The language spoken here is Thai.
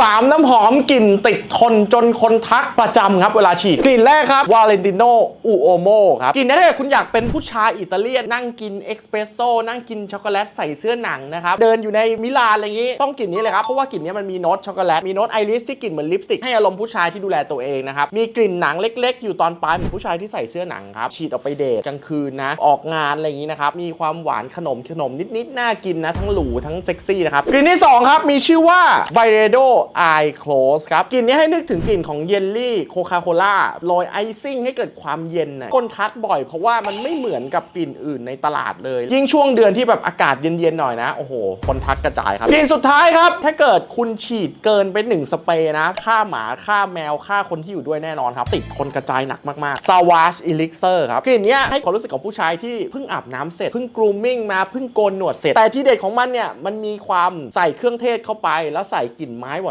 สามน้ำหอมกลิ่นติดทนจนคนทักประจำครับเวลาฉีด กลิ่นแรกครับวาเลนติโนอูโอโมครับ กลิ่นนี้ถ้าเกิดคุณอยากเป็นผู้ชายอิตาเลียน นั่งกินเอ็กซ์เพรสโซ่นั่งกินช็อกโกแลตใส่เสื้อหนังนะครับ เดินอยู่ในมิลานอะไรอย่างงี้ ต้องกลิ่นนี้เลยครับ เพราะว่ากลิ่นนี้มันมีโน้ตช็อกโกแลตมีโน้ตไอริสที่กลิ่นเหมือนลิปสติกให้อารมณ์ผู้ชายที่ดูแลตัวเองนะครับมีกลิ่นหนังเล็ก ๆ อยู่ตอนปลายเหมือนผู้ชายที่ใส่เสื้อหนังครับฉีดออกไปเดทกลางคืนนะออกงานอะไรอย่างงี้นะครับมีความหวานขนมขนมนิดๆน่ากินนะทั้งหรูทั้งเซ็กซี่นะครับกลิ่นที่สองครับมีชื่อว่า v i r e d o Eye Close ครับกลิ่นนี้ให้นึกถึงกลิ่นของเยลลี่โคคาโคล่าโรยไอซิ่งให้เกิดความเย็นนะก้นทักบ่อยเพราะว่ามันไม่เหมือนกับกลิ่นอื่นในตลาดเลย ยิ่งช่วงเดือนที่แบบอากาศเย็นๆหน่อยนะ โอ้โห คนทักกระจายครับกลิ่นสุดท้ายครับ ถ้าเกิดคุณฉีดเกินไปหนึ่งสเปรย์นะฆ่าหมาฆ่าแมวฆ่าคนที่อยู่ด้วยแน่นอนครับ ติดคนกระจายหนักมากๆ Savage Elixir ครับกลิ่นนี้ให้ความรู้สึกของผู้ชายที่เพิ่งอาบน้ำเสร็จเพิ่งกรูมมิ่งมาเพิ่งโกนหนวดเสร็จแต่ที่เด็ดของมันเนี่ยมันมีความใส่เครื่องเทศเข้าไปแล้วใส่กลิ่นไม้ห